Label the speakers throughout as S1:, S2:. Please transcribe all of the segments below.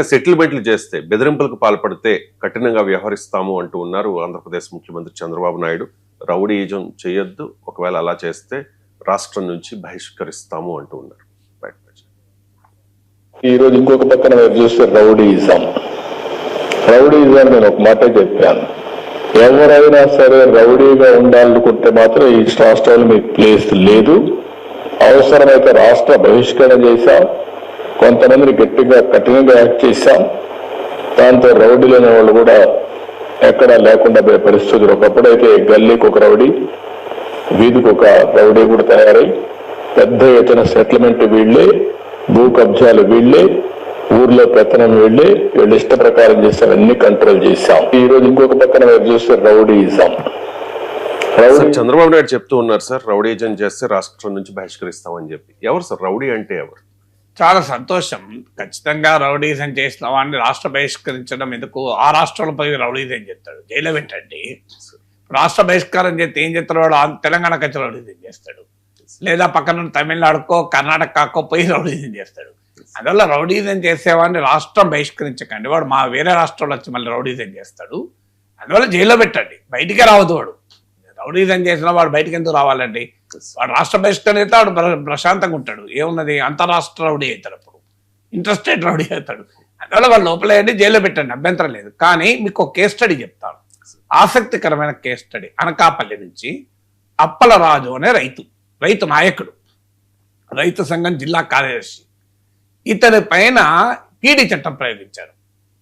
S1: ఒక్క సెటిల్మెంట్లు చేస్తే బెదిరింపులకు పాల్పడితే కఠినంగా వ్యవహరిస్తాము అంటూ ఉన్నారు ఆంధ్రప్రదేశ్ ముఖ్యమంత్రి చంద్రబాబు నాయుడు. రౌడీజం చేయొద్దు ఒకవేళ అలా చేస్తే రాష్ట్రం నుంచి బహిష్కరిస్తాము అంటూ ఉన్నారు.
S2: ఈ రోజు ఇంకొక పక్కన మీరు చూస్తే రౌడీయిజం. రౌడీయిజం నేను ఒక మాట చెప్పాను. ఎవరైనా సరే రౌడీగా ఉండాలనుకుంటే మాత్రం ఈ రాష్ట్రంలో మీకు ప్లేస్ లేదు. అవసరమైతే రాష్ట్ర బహిష్కరణ చేశాం. కొంతమందిని గట్టిగా కఠినంగా యాక్ట్ చేశాం. దాంతో రౌడీలు అనే వాళ్ళు కూడా ఎక్కడా లేకుండా పోయే పరిస్థితులు ఒకప్పుడైతే గల్లీకి ఒక రౌడీ వీధికి ఒక రౌడీ కూడా తయారై పెద్ద ఎత్తున సెటిల్మెంట్ వీళ్ళే భూ కబ్జాలు వీళ్ళే ఊర్లో పెత్తనం వీళ్ళే వీళ్ళు ఇష్ట ప్రకారం చేసాం అన్ని కంట్రోల్ చేశాం. ఈ రోజు ఇంకొక పక్కన మీరు చూస్తే రౌడీయిజం.
S1: చంద్రబాబు నాయుడు చెప్తూ ఉన్నారు సార్ రౌడీజం చేస్తే రాష్ట్రం నుంచి బహిష్కరిస్తామని చెప్పి. ఎవరు సార్? రౌడీ అంటే ఎవరు?
S3: చాలా సంతోషం. ఖచ్చితంగా రౌడీజం చేసిన వాడిని రాష్ట్ర బహిష్కరించడం ఎందుకు? ఆ రాష్ట్రంలో పోయి రౌడీజం చేస్తాడు. జైలు పెట్టండి. రాష్ట్ర బహిష్కారం చేస్తే ఏం చేస్తాడు వాడు? ఆ- వచ్చి రౌడీజం చేస్తాడు. లేదా పక్కన తమిళనాడుకో కర్ణాటకకో పోయి రౌడీజం చేస్తాడు. అందువల్ల రౌడీజం చేసేవాడిని రాష్ట్రం బహిష్కరించకండి. వాడు మా వేరే రాష్ట్రంలో వచ్చి మళ్ళీ రౌడీజం చేస్తాడు. అందువల్ల జైల్లో పెట్టండి. బయటికే రావద్దు వాడు. రౌడీజం చేసిన వాడు బయటకు ఎందుకు రావాలండి? వాడు రాష్ట్ర బహిష్కరణ అయితే వాడు ప్ర- ప్రశాంతంగా ఉంటాడు. ఏమున్నది? అంతరాష్ట్ర రౌడీ అవుతాడు అప్పుడు. ఇంటర్స్టేట్ రౌడీ అవుతాడు. అందువల్ల వాళ్ళు లోపలేయండి జైల్లో పెట్టండి అభ్యంతరం లేదు. కానీ మీకు ఒక కేస్ స్టడీ చెప్తాను. ఆసక్తికరమైన కేస్ స్టడీ. అనకాపల్లి నుంచి అప్పలరాజు అనే రైతు రైతు నాయకుడు రైతు సంఘం జిల్లా కార్యదర్శి. ఇతని పైన పీడీ చట్టం ప్రయోగించారు.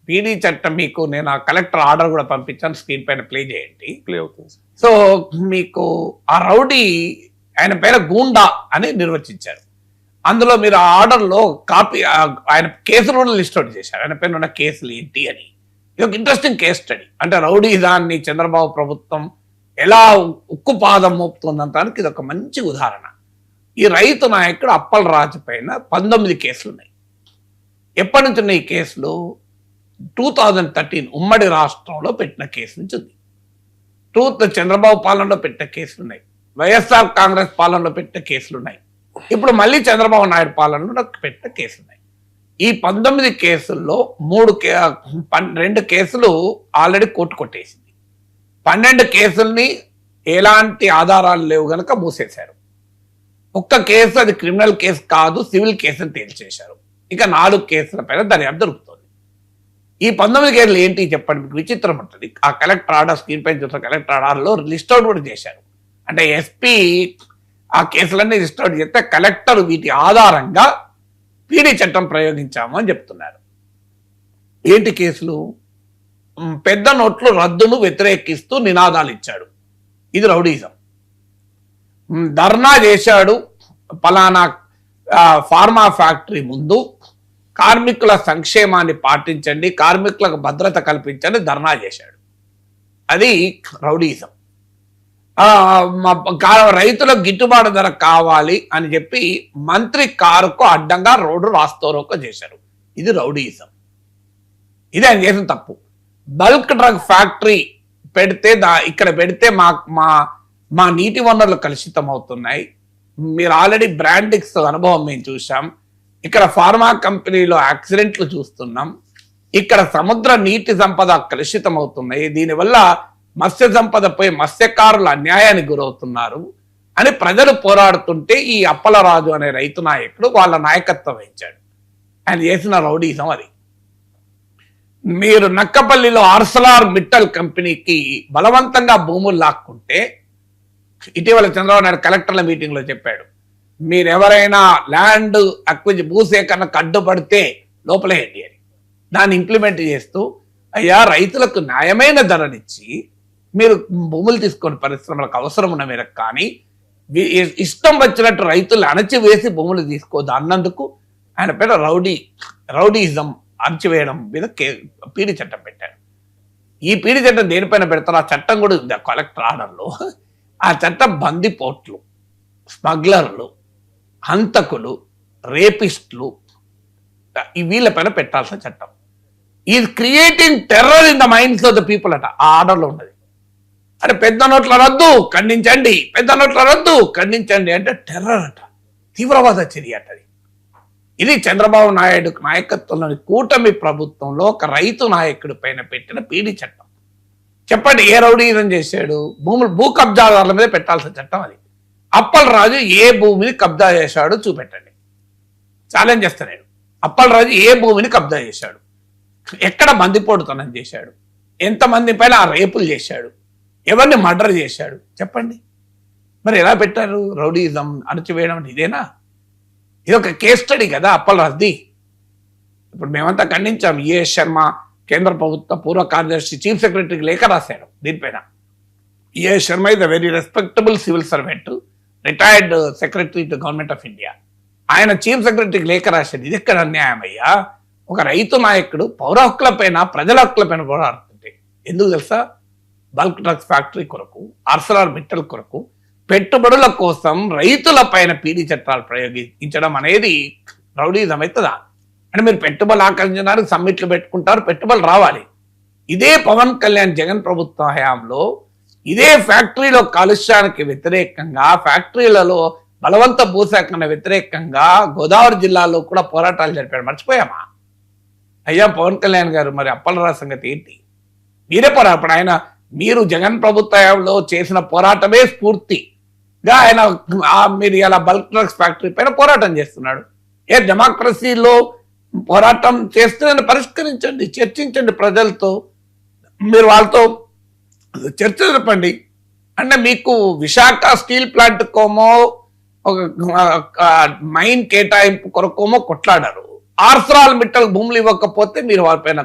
S3: పీడీ చట్టం మీకు నేను ఆ కలెక్టర్ ఆర్డర్ కూడా పంపించాను స్క్రీన్ పైన ప్లే చేయండి.
S1: ప్లే అవుతుంది
S3: సో మీకు ఆ రౌడీ ఆయన పేరు గూండా అని నిర్వచించారు. అందులో మీరు ఆ ఆర్డర్లో కాపీ ఆయన కేసులు లిస్ట్ అవుట్ చేశారు. ఆయన పేరు ఉన్న కేసులు ఏంటి అని. ఇది ఒక ఇంట్రెస్టింగ్ కేస్ స్టడీ అంటే రౌడీ దాన్ని చంద్రబాబు ప్రభుత్వం ఎలా ఉక్కు పాదం మోపుతుందంటానికి ఇది ఒక మంచి ఉదాహరణ. ఈ రైతు నాయకుడు అప్పల రాజు పైన పంతొమ్మిది కేసులు ఉన్నాయి. ఎప్పటి నుంచి ఉన్నాయి ఈ కేసులు? టూ థౌజండ్ థర్టీన్ ఉమ్మడి రాష్ట్రంలో పెట్టిన కేసు నుంచి ఉంది. టూ చంద్రబాబు పాలనలో పెట్టిన కేసులు ఉన్నాయి. వైఎస్ఆర్ కాంగ్రెస్ పాలనలో పెట్టిన కేసులు ఉన్నాయి ఇప్పుడు మళ్ళీ చంద్రబాబు నాయుడు పాలనలో పెట్టిన కేసులు ఉన్నాయి ఈ పంతొమ్మిది కేసుల్లో మూడు కే రెండు కేసులు ఆల్రెడీ కోర్టు కొట్టేసింది. పన్నెండు కేసుల్ని ఎలాంటి ఆధారాలు లేవు గనక మూసేశారు. ఒక్క కేసు అది క్రిమినల్ కేసు కాదు సివిల్ కేసు అని తేల్చేశారు. ఇక నాలుగు కేసుల పైన దర్యాప్తు దొరుకుతుంది. ఈ పంతొమ్మిది కేసులు ఏంటి చెప్పండి? మీకు విచిత్రం ఉంటుంది. ఆ కలెక్టర్ ఆర్డర్ స్క్రీన్ పైన చూసిన కలెక్టర్ ఆర్డర్లో లిస్ట్ అవుట్ కూడా చేశారు. అంటే ఎస్పీ ఆ కేసులన్నీ లిస్ట్ చేస్తే కలెక్టర్ వీటి ఆధారంగా పీడీ చట్టం ప్రయోగించాము అని చెప్తున్నారు. ఏంటి కేసులు? పెద్ద నోట్లు రద్దును వ్యతిరేకిస్తూ నినాదాలు ఇచ్చాడు. ఇది రౌడీజం. ధర్నా చేశాడు పలానా ఫార్మా ఫ్యాక్టరీ ముందు. కార్మికుల సంక్షేమాన్ని పాటించండి కార్మికులకు భద్రత కల్పించండి ధర్నా చేశాడు. అది రౌడీజం. రైతులకు గిట్టుబాటు ధర కావాలి అని చెప్పి మంత్రి కారుకు అడ్డంగా రోడ్డు రాస్తోరోక చేశారు. ఇది రౌడీయిజం. ఇది ఆయన చేసిన తప్పు. బల్క్ డ్రగ్ ఫ్యాక్టరీ పెడితే దా ఇక్కడ పెడితే మా మా మా నీటి వనరులు కలుషితం అవుతున్నాయి మీరు ఆల్రెడీ బ్రాండిక్స్ అనుభవం మేము చూసాం ఇక్కడ ఫార్మా కంపెనీలో యాక్సిడెంట్లు చూస్తున్నాం. ఇక్కడ సముద్ర నీటి సంపద కలుషితం అవుతున్నాయి దీనివల్ల మత్స్య సంపదపై మత్స్యకారులు అన్యాయానికి గురవుతున్నారు అని ప్రజలు పోరాడుతుంటే ఈ అప్పలరాజు అనే రైతు నాయకుడు వాళ్ళ నాయకత్వం వహించాడు. ఆయన చేసిన రౌడీజం అది. మీరు నక్కపల్లిలో ఆర్సలార్ మిట్టల్ కంపెనీకి బలవంతంగా భూములు లాక్కుంటే ఇటీవల చంద్రబాబు నాయుడు కలెక్టర్ల మీటింగ్లో చెప్పాడు మీరు ఎవరైనా ల్యాండ్ అక్విజ్ భూసేకరణకు అడ్డుపడితే లోపలేయండి అని. దాన్ని ఇంప్లిమెంట్ చేస్తూ అయ్యా రైతులకు న్యాయమైన ధరనిచ్చి మీరు భూములు తీసుకొని పరిశ్రమలకు అవసరం ఉన్న మేరకు కానీ ఇష్టం వచ్చినట్టు రైతులు అణచివేసి భూములు తీసుకోదు అన్నందుకు ఆయన పేరు రౌడీ రౌడీజం అణచివేయడం మీద కే పీడి చట్టం పెట్టాడు ఈ పీడి చట్టం దేనిపైన పెడతారు ఆ చట్టం కూడా ఉంది. ఆ కలెక్టర్ ఆర్డర్లో. ఆ చట్టం బందిపోట్లు స్మగ్లర్లు హంతకులు రేపిస్టులు వీళ్ళ వీళ్ళపైన పెట్టాల్సిన చట్టం. Is creating terror in the minds of the people అట. ఆ ఆర్డర్లో ఉన్నది. అరే పెద్ద నోట్ల రద్దు ఖండించండి. పెద్ద నోట్ల రద్దు ఖండించండి అంటే టెర్రర్ అంట. తీవ్రవాద చర్య అంటది అది. ఇది చంద్రబాబు నాయుడు నాయకత్వంలోని కూటమి ప్రభుత్వంలో ఒక రైతు నాయకుడి పైన పెట్టిన పీడి చట్టం. చెప్పండి ఏ రౌడీజం చేశాడు? భూములు భూ కబ్జాదారుల మీద పెట్టాల్సిన చట్టం అది. అప్పలరాజు ఏ భూమిని కబ్జా చేశాడో చూపెట్టండి. ఛాలెంజ్ చేస్తా నేను. అప్పలరాజు ఏ భూమిని కబ్జా చేశాడు? ఎక్కడ మందిపోటుతనం చేశాడు? ఎంతమంది పైన ఆ రేపులు చేశాడు? ఎవరిని మర్డర్ చేశాడు? చెప్పండి. మరి ఎలా పెట్టారు? రౌడీజం అణచివేయడం అంటే ఇదేనా? ఇది ఒక కేస్ స్టడీ కదా అప్పలరాజుది ఇప్పుడు మేమంతా ఖండించాం ఏ శర్మ కేంద్ర ప్రభుత్వ పూర్వ కార్యదర్శి చీఫ్ సెక్రటరీకి లేఖ రాశాడు దీనిపైన. A Sharma is a very respectable civil servant retired secretary to government of India ఆయన చీఫ్ సెక్రటరీకి లేఖ రాశాడు. ఇది ఎక్కడ అన్యాయం అయ్యా? ఒక రైతు నాయకుడు పౌర హక్కుల పైన ప్రజల హక్కుల పైన పోరాడుతుంటే. ఎందుకు తెలుసా? బల్క్ డ్రగ్స్ ఫ్యాక్టరీ కొరకు ఆర్సలార్ మిట్టల్ కొరకు పెట్టుబడుల కోసం రైతుల పైన పీడీ చట్టాలు ప్రయోగించడం అనేది రౌడీజం అవుతుందా? అంటే మీరు పెట్టుబడులు ఆకర్షించడానికి సమ్మిట్లు పెట్టుకుంటారు పెట్టుబడులు రావాలి. ఇదే పవన్ కళ్యాణ్ జగన్ ప్రభుత్వ హయాంలో ఇదే ఫ్యాక్టరీలో కాలుష్యానికి వ్యతిరేకంగా ఫ్యాక్టరీలలో బలవంత భూసేకరణ వ్యతిరేకంగా గోదావరి జిల్లాలో కూడా పోరాటాలు జరిపాడు. మర్చిపోయామా? అయ్యా పవన్ కళ్యాణ్ గారు మరి అప్పలరా సంగతి ఏంటి? మీరే పోరాడు ఆయన మీరు జగన్ ప్రభుత్వంలో చేసిన పోరాటమే స్ఫూర్తిగా ఆయన ఆ మీరు ఇలా బల్క్ డ్రగ్స్ ఫ్యాక్టరీ పైన పోరాటం చేస్తున్నాడు. ఏ డెమోక్రసీలో పోరాటం చేస్తున్న పరిష్కరించండి చర్చించండి ప్రజలతో. మీరు వాళ్ళతో చర్చ జరపండి. అంటే మీకు విశాఖ స్టీల్ ప్లాంట్ కోమో ఒక మైన్ కేటాయింపు కొరకోమో కొట్లాడారు. ఆర్సరాల్ మిట్టల్ భూములు ఇవ్వకపోతే మీరు వారిపైన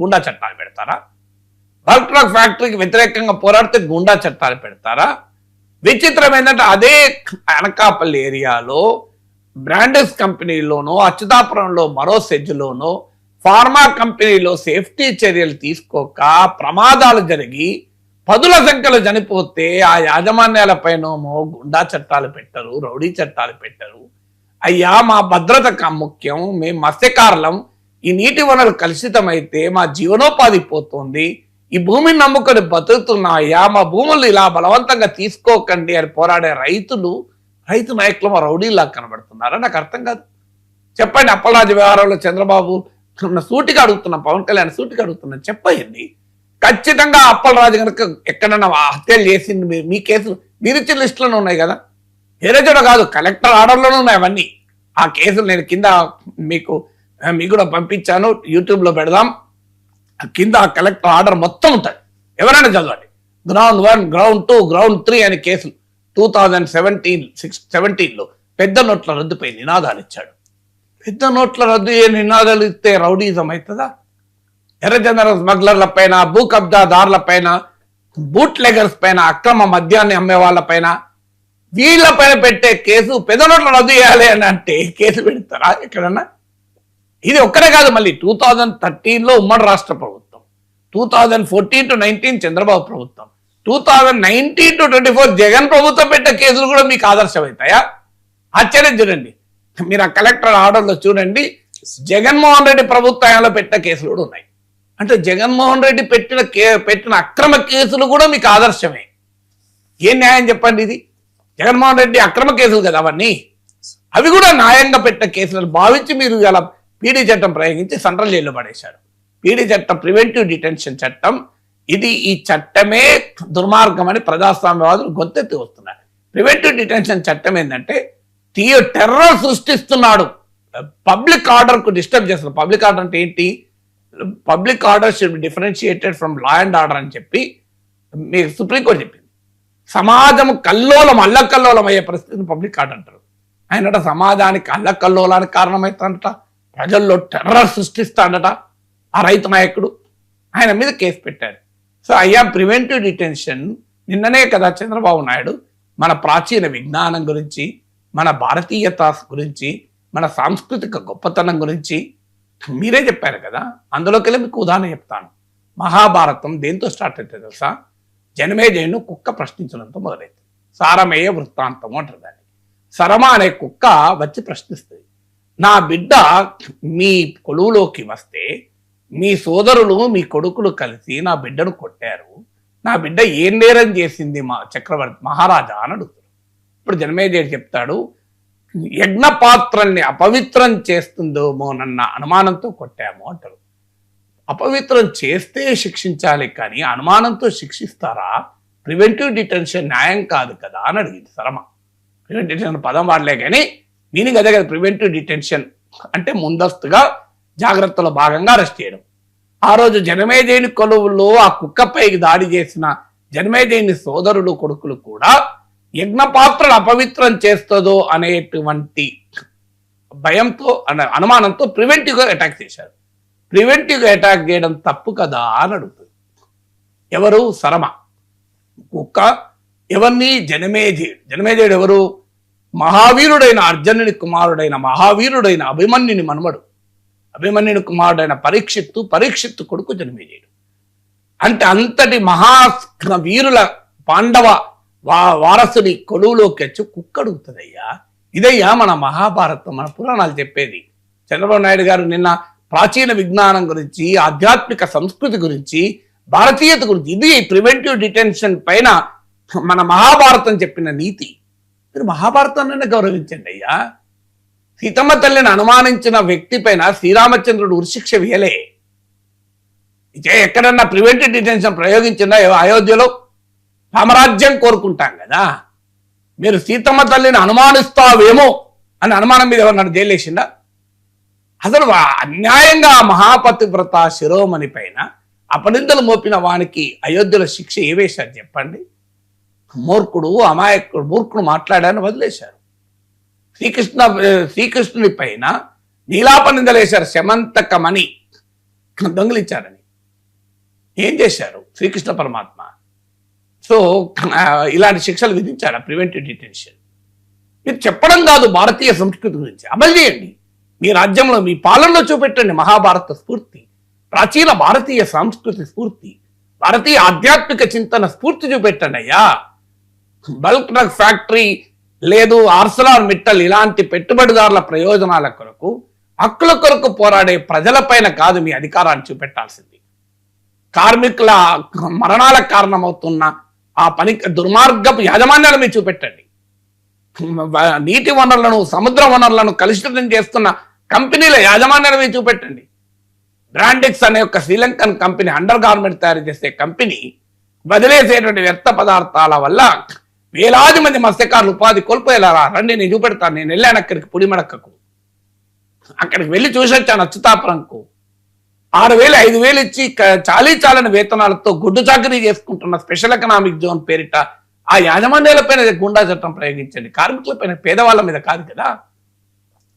S3: గుండా చట్టాలు పెడతారా? బల్క్ ట్రక్ ఫ్యాక్టరీకి వ్యతిరేకంగా పోరాడితే గుండా చట్టాలు పెడతారా? విచిత్రం ఏంటంటే అదే అనకాపల్లి ఏరియాలో బ్రాండెస్ కంపెనీలోనో అచ్యుతాపురంలో మరో సెజ్లోనో ఫార్మా కంపెనీలో సేఫ్టీ చర్యలు తీసుకోక ప్రమాదాలు జరిగి పదుల సంఖ్యలో చనిపోతే ఆ యాజమాన్యాలపైనమో గుండా చట్టాలు పెట్టరు రౌడీ చట్టాలు పెట్టరు. అయ్యా మా భద్రత కా- ముఖ్యం మేము మత్స్యకారులం. ఈ నీటి వనరులు కలుషితమైతే మా జీవనోపాధి పోతుంది. ఈ భూమిని నమ్ముకొని బతుకుతున్నాయా మా భూములు ఇలా బలవంతంగా తీసుకోకండి అని పోరాడే రైతులు రైతు నాయకులు మా రౌడీలా కనబడుతున్నారా? నాకు అర్థం కాదు. చెప్పండి అప్పలరాజు వ్యవహారంలో చంద్రబాబు ఉన్న సూటిగా అడుగుతున్నా పవన్ కళ్యాణ్ సూటిగా అడుగుతున్నా చెప్పండి. ఖచ్చితంగా అప్పలరాజు కనుక ఎక్కడన్నా హత్యలు చేసింది మీ- మీ కేసులు మీరు ఇచ్చిన లిస్టులోనే ఉన్నాయి కదా? వేరే చోట కాదు కలెక్టర్ ఆర్డర్లోనే ఉన్నాయి అవన్నీ. ఆ కేసులు నేను కింద మీకు మీకు కూడా పంపించాను యూట్యూబ్లో పెడదాం. కింద ఆ కలెక్టర్ ఆర్డర్ మొత్తం ఉంటుంది ఎవరైనా చదవండి. Ground one ground two ground three అనే కేసులు టూ థౌజండ్ సెవెంటీన్ సిక్స్ సెవెంటీన్లో పెద్ద నోట్ల రద్దుపై నినాదాలు ఇచ్చాడు. పెద్ద నోట్ల రద్దు ఏ నినాదాలు ఇస్తే రౌడీజం అవుతుందా ఎర్రచందన స్మగ్లర్ల పైన భూ కబ్జాదారుల పైన బూట్ లెగర్స్ పైన అక్రమ మద్యాన్ని అమ్మే వాళ్ళపైన వీళ్ళపైన పెట్టే కేసు పెద్ద నోట్ల రద్దు చేయాలి అని అంటే కేసు పెడతారా ఎక్కడన్నా? ఇది ఒక్కడే కాదు మళ్ళీ టూ థౌజండ్ థర్టీన్లో ఉమ్మడి రాష్ట్ర ప్రభుత్వం two thousand fourteen to nineteen Chandrababu ప్రభుత్వం two thousand nineteen to twenty four Jagan ప్రభుత్వం పెట్టే కేసులు కూడా మీకు ఆదర్శమవుతాయా? ఆశ్చర్యం చూడండి. మీరు ఆ కలెక్టర్ ఆర్డర్లో చూడండి జగన్మోహన్ రెడ్డి ప్రభుత్వంలో పెట్టిన కేసులు కూడా ఉన్నాయి. అంటే జగన్మోహన్ రెడ్డి పెట్టిన కే పెట్టిన అక్రమ కేసులు కూడా మీకు ఆదర్శమే. ఏం న్యాయం చెప్పండి ఇది? జగన్మోహన్ రెడ్డి అక్రమ కేసులు కదా అవన్నీ. అవి కూడా న్యాయంగా పెట్టిన కేసులను భావించి మీరు ఇలా పీడీ చట్టం ప్రయోగించి సెంట్రల్ జైల్లో పడేశారు పీడీ చట్టం ప్రివెంటివ్ డిటెన్షన్ చట్టం ఇది ఈ చట్టమే దుర్మార్గమని ప్రజాస్వామ్యవాదులు గొంతెత్తి వస్తున్నారు. ప్రివెంటివ్ డిటెన్షన్ చట్టం ఏంటంటే తీయ టెర్రర్ సృష్టిస్తున్నాడు. పబ్లిక్ ఆర్డర్కు డిస్టర్బ్ చేస్తున్నారు. పబ్లిక్ ఆర్డర్ అంటే ఏంటి? Public order should differentiated from law and order అని చెప్పి మీకు సుప్రీంకోర్టు చెప్పింది. సమాజం కల్లోలం అల్లకల్లోలం అయ్యే పరిస్థితిని పబ్లిక్ ఆర్డర్ అంటారు. ఆయనట సమాజానికి అల్లకల్లోలానికి కారణమవుతుందంట. ప్రజల్లో టెర్రర్ సృష్టిస్తాడట ఆ రైతు నాయకుడు. ఆయన మీద కేసు పెట్టారు సో అయ్యా ప్రివెంటివ్ డిటెన్షన్ నిన్ననే కదా చంద్రబాబు నాయుడు మన ప్రాచీన విజ్ఞానం గురించి మన భారతీయత గురించి మన సాంస్కృతిక గొప్పతనం గురించి మీరే చెప్పారు కదా. అందులోకి వెళ్ళి మీకు ఉదాహరణ చెప్తాను. మహాభారతం దేంతో స్టార్ట్ అవుతుంది తెలుసా? జనమేజయును కుక్క ప్రశ్నించడంతో మొదలైంది. సారమేయ వృత్తాంతం అంటారు దాన్ని. సరమ అనే కుక్క వచ్చి ప్రశ్నిస్తుంది. నా బిడ్డ మీ కొలువులోకి వస్తే మీ సోదరులు మీ కొడుకులు కలిసి నా బిడ్డను కొట్టారు. నా బిడ్డ ఏం నేరం చేసింది మా చక్రవర్తి మహారాజా అని అడుగుతాడు ఇప్పుడు జనమేజయుడు చెప్తాడు యజ్ఞ పాత్రల్ని అపవిత్రం చేస్తుందోమోనన్న అనుమానంతో కొట్టాము అంటారు. అపవిత్రం చేస్తే శిక్షించాలి కానీ అనుమానంతో శిక్షిస్తారా? ప్రివెంటివ్ డిటెన్షన్ న్యాయం కాదు కదా అని అడిగింది శరమ. ప్రివెంటివ్ డిటెన్షన్ పదం వాడలే కానీ మీనింగ్ అదే కదా ప్రివెంటివ్ డిటెన్షన్ అంటే ముందస్తుగా జాగ్రత్తలో భాగంగా అరెస్ట్ చేయడం. ఆ రోజు జనమేదేని కొలువులో ఆ కుక్కపైకి దాడి చేసిన జనమేదేని సోదరులు కొడుకులు కూడా యజ్ఞ పాత్రలు అపవిత్రం చేస్తుందో అనేటువంటి భయంతో అన అనుమానంతో ప్రివెంటివ్గా అటాక్ చేశారు. ప్రివెంటివ్గా అటాక్ చేయడం తప్పు కదా అని అడుగుతుంది. ఎవరు? సరమ కుక్క. ఎవరిని? జనమేజయుడు జనమేధేయుడు ఎవరు? మహావీరుడైన అర్జునుని కుమారుడైన మహావీరుడైన అభిమన్యుని మనుమడు. అభిమన్యుని కుమారుడైన పరీక్షిత్తు పరీక్షిత్తు కొడుకు జన్మేజయుడు అంటే అంతటి మహా వీరుల పాండవ వా వారసుని కొలువులోకి వచ్చి కుక్కడుగుతుందయ్యా. ఇదయ్యా మన మహాభారతం మన పురాణాలు చెప్పేది. చంద్రబాబు నాయుడు గారు నిన్న ప్రాచీన విజ్ఞానం గురించి ఆధ్యాత్మిక సంస్కృతి గురించి భారతీయత గురించి ఇది ప్రివెంటివ్ డిటెన్షన్ పైన మన మహాభారతం చెప్పిన నీతి. మీరు మహాభారతాన్ని గౌరవించండి అయ్యా. సీతమ్మ తల్లిని అనుమానించిన వ్యక్తి పైన శ్రీరామచంద్రుడు ఉరిశిక్ష వేయలే. ఇదే ఎక్కడన్నా ప్రివెంటివ్ డిటెన్షన్ ప్రయోగించిందా? అయోధ్యలో సామ్రాజ్యం కోరుకుంటాం కదా. మీరు సీతమ్మ తల్లిని అనుమానిస్తావేమో అని అనుమానం మీద ఎవరన్నా జైలేసిందా అసలు అన్యాయంగా మహాపతివ్రత శిరోమణి పైన అపనిందలు మోపిన వానికి అయోధ్యలో శిక్ష ఏ వేశారు చెప్పండి? మూర్ఖుడు అమాయకుడు మూర్ఖుడు మాట్లాడాలని వదిలేశారు. శ్రీకృష్ణ శ్రీకృష్ణుని పైన నీలాపనిందలేశారు శమంతకమణి. దొంగిలించారని. ఏం చేశారు శ్రీకృష్ణ పరమాత్మ? సో ఇలాంటి శిక్షలు విధించారు? Preventive detention. మీరు చెప్పడం కాదు భారతీయ సంస్కృతి గురించి. అమలు చేయండి. మీ రాజ్యంలో మీ పాలనలో చూపెట్టండి మహాభారత స్ఫూర్తి. ప్రాచీన భారతీయ సంస్కృతి స్ఫూర్తి. భారతీయ ఆధ్యాత్మిక చింతన స్ఫూర్తి చూపెట్టండి అయ్యా. బల్క్ డ్రగ్ ఫ్యాక్టరీ లేదు ఆర్సలార్ మిట్టల్ ఇలాంటి పెట్టుబడిదారుల ప్రయోజనాల కొరకు హక్కుల కొరకు పోరాడే ప్రజలపైన కాదు మీ అధికారాన్ని చూపెట్టాల్సింది. కార్మికుల మరణాలకు కారణమవుతున్న ఆ పని దుర్మార్గపు యాజమాన్యాలు మీరు చూపెట్టండి. నీటి వనరులను సముద్ర వనరులను కలుషితం చేస్తున్న కంపెనీల యాజమాన్యాలు మీరు చూపెట్టండి. బ్రాండెక్స్ అనే ఒక శ్రీలంకన్ కంపెనీ అండర్ గార్మెంట్ తయారు చేసే కంపెనీ వదిలేసేటువంటి వ్యర్థ పదార్థాల వల్ల వేలాది మంది మత్స్యకారులు ఉపాధి కోల్పోయేలా రండి నేను చూపెడతాను. నేను వెళ్ళాను అక్కడికి పుడిమడక్కకు అక్కడికి వెళ్ళి చూసొచ్చాను అచ్యుతాపురంకు. ఆరు వేలు ఐదు వేలు ఇచ్చి క- చాలీ చాలని వేతనాలతో గుడ్డు చాకరీ చేసుకుంటున్న స్పెషల్ ఎకనామిక్ జోన్ పేరిట ఆ యాజమాన్యాలపైన గుండా చట్టం ప్రయోగించండి. కార్మికులపైన పేదవాళ్ళ మీద కాదు కదా?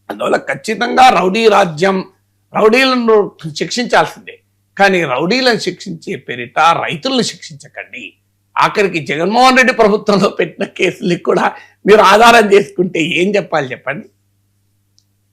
S3: అందువల్ల ఖచ్చితంగా రౌడీ రాజ్యం రౌడీలను శిక్షించాల్సిందే. కానీ రౌడీలను శిక్షించే పేరిట రైతులను శిక్షించకండి. ఆఖరికి జగన్మోహన్ రెడ్డి ప్రభుత్వంలో పెట్టిన కేసులకు కూడా మీరు ఆధారం చేసుకుంటే ఏం చెప్పాలి చెప్పండి?